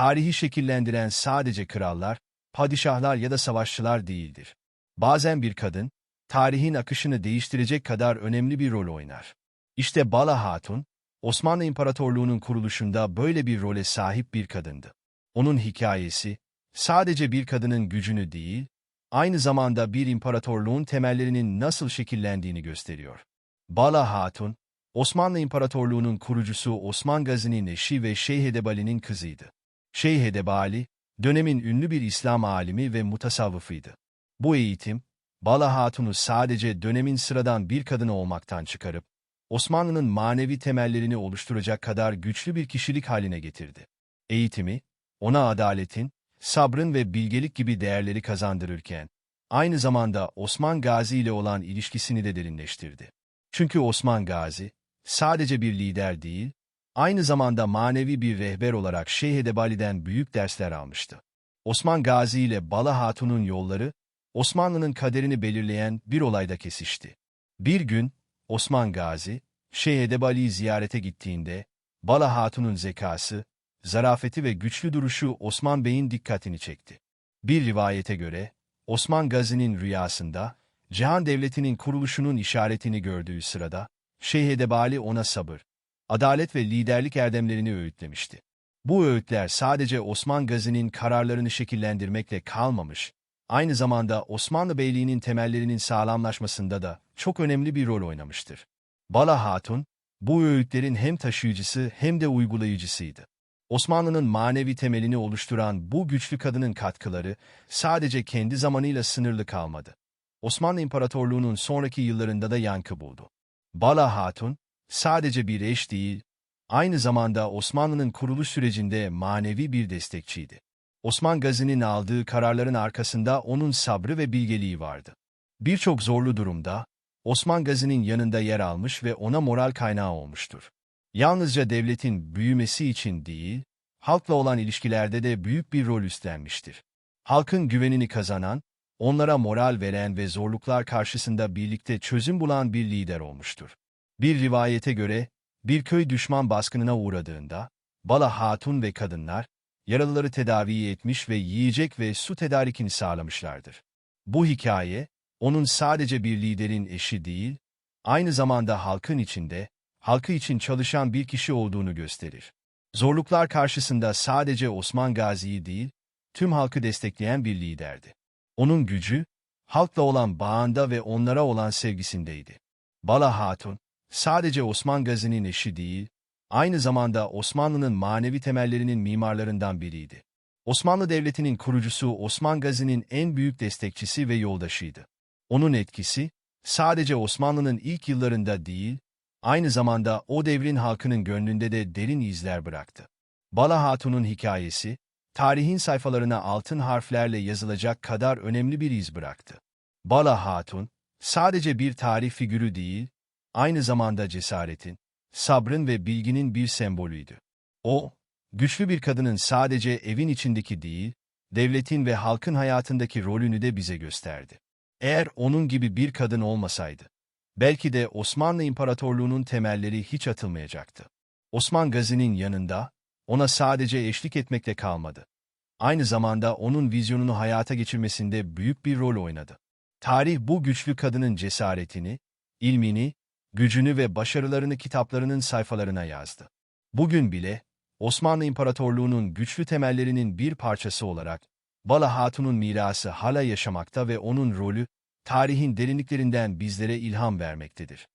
tarihi şekillendiren sadece krallar, padişahlar ya da savaşçılar değildir. Bazen bir kadın, tarihin akışını değiştirecek kadar önemli bir rol oynar. İşte Bala Hatun, Osmanlı İmparatorluğu'nun kuruluşunda böyle bir role sahip bir kadındı. Onun hikayesi, sadece bir kadının gücünü değil, aynı zamanda bir imparatorluğun temellerinin nasıl şekillendiğini gösteriyor. Bala Hatun, Osmanlı İmparatorluğu'nun kurucusu Osman Gazi'nin eşi ve Şeyh Edebali'nin kızıydı. Şeyh Edebali, dönemin ünlü bir İslam alimi ve mutasavvıfıydı. Bu eğitim, Bala Hatun'u sadece dönemin sıradan bir kadını olmaktan çıkarıp, Osmanlı'nın manevi temellerini oluşturacak kadar güçlü bir kişilik haline getirdi. Eğitimi, ona adaletin, sabrın ve bilgelik gibi değerleri kazandırırken, aynı zamanda Osman Gazi ile olan ilişkisini de derinleştirdi. Çünkü Osman Gazi, sadece bir lider değil, aynı zamanda manevi bir rehber olarak Şeyh Edebali'den büyük dersler almıştı. Osman Gazi ile Bala Hatun'un yolları, Osmanlı'nın kaderini belirleyen bir olayda kesişti. Bir gün, Osman Gazi, Şeyh Edebali'yi ziyarete gittiğinde, Bala Hatun'un zekası, zarafeti ve güçlü duruşu Osman Bey'in dikkatini çekti. Bir rivayete göre, Osman Gazi'nin rüyasında, Cihan Devleti'nin kuruluşunun işaretini gördüğü sırada, Şeyh Edebali ona sabır, adalet ve liderlik erdemlerini öğütlemişti. Bu öğütler sadece Osman Gazi'nin kararlarını şekillendirmekle kalmamış, aynı zamanda Osmanlı Beyliği'nin temellerinin sağlamlaşmasında da çok önemli bir rol oynamıştır. Bala Hatun, bu öğütlerin hem taşıyıcısı hem de uygulayıcısıydı. Osmanlı'nın manevi temelini oluşturan bu güçlü kadının katkıları sadece kendi zamanıyla sınırlı kalmadı. Osmanlı İmparatorluğu'nun sonraki yıllarında da yankı buldu. Bala Hatun, sadece bir eş değil, aynı zamanda Osmanlı'nın kuruluş sürecinde manevi bir destekçiydi. Osman Gazi'nin aldığı kararların arkasında onun sabrı ve bilgeliği vardı. Birçok zorlu durumda, Osman Gazi'nin yanında yer almış ve ona moral kaynağı olmuştur. Yalnızca devletin büyümesi için değil, halkla olan ilişkilerde de büyük bir rol üstlenmiştir. Halkın güvenini kazanan, onlara moral veren ve zorluklar karşısında birlikte çözüm bulan bir lider olmuştur. Bir rivayete göre, bir köy düşman baskınına uğradığında, Bala hatun ve kadınlar, yaralıları tedavi etmiş ve yiyecek ve su tedarikini sağlamışlardır. Bu hikaye, onun sadece bir liderin eşi değil, aynı zamanda halkın içinde, halkı için çalışan bir kişi olduğunu gösterir. Zorluklar karşısında sadece Osman Gazi'yi değil, tüm halkı destekleyen bir liderdi. Onun gücü, halkla olan bağında ve onlara olan sevgisindeydi. Bala Hatun, sadece Osman Gazi'nin eşi değil, aynı zamanda Osmanlı'nın manevi temellerinin mimarlarından biriydi. Osmanlı Devleti'nin kurucusu Osman Gazi'nin en büyük destekçisi ve yoldaşıydı. Onun etkisi, sadece Osmanlı'nın ilk yıllarında değil, aynı zamanda o devrin halkının gönlünde de derin izler bıraktı. Bala Hatun'un hikayesi, tarihin sayfalarına altın harflerle yazılacak kadar önemli bir iz bıraktı. Bala Hatun, sadece bir tarih figürü değil, aynı zamanda cesaretin, sabrın ve bilginin bir sembolüydü. O, güçlü bir kadının sadece evin içindeki değil, devletin ve halkın hayatındaki rolünü de bize gösterdi. Eğer onun gibi bir kadın olmasaydı, belki de Osmanlı İmparatorluğu'nun temelleri hiç atılmayacaktı. Osman Gazi'nin yanında, ona sadece eşlik etmekle kalmadı. Aynı zamanda onun vizyonunu hayata geçirmesinde büyük bir rol oynadı. Tarih bu güçlü kadının cesaretini, ilmini, gücünü ve başarılarını kitaplarının sayfalarına yazdı. Bugün bile, Osmanlı İmparatorluğu'nun güçlü temellerinin bir parçası olarak, Bala Hatun'un mirası hala yaşamakta ve onun rolü, tarihin derinliklerinden bizlere ilham vermektedir.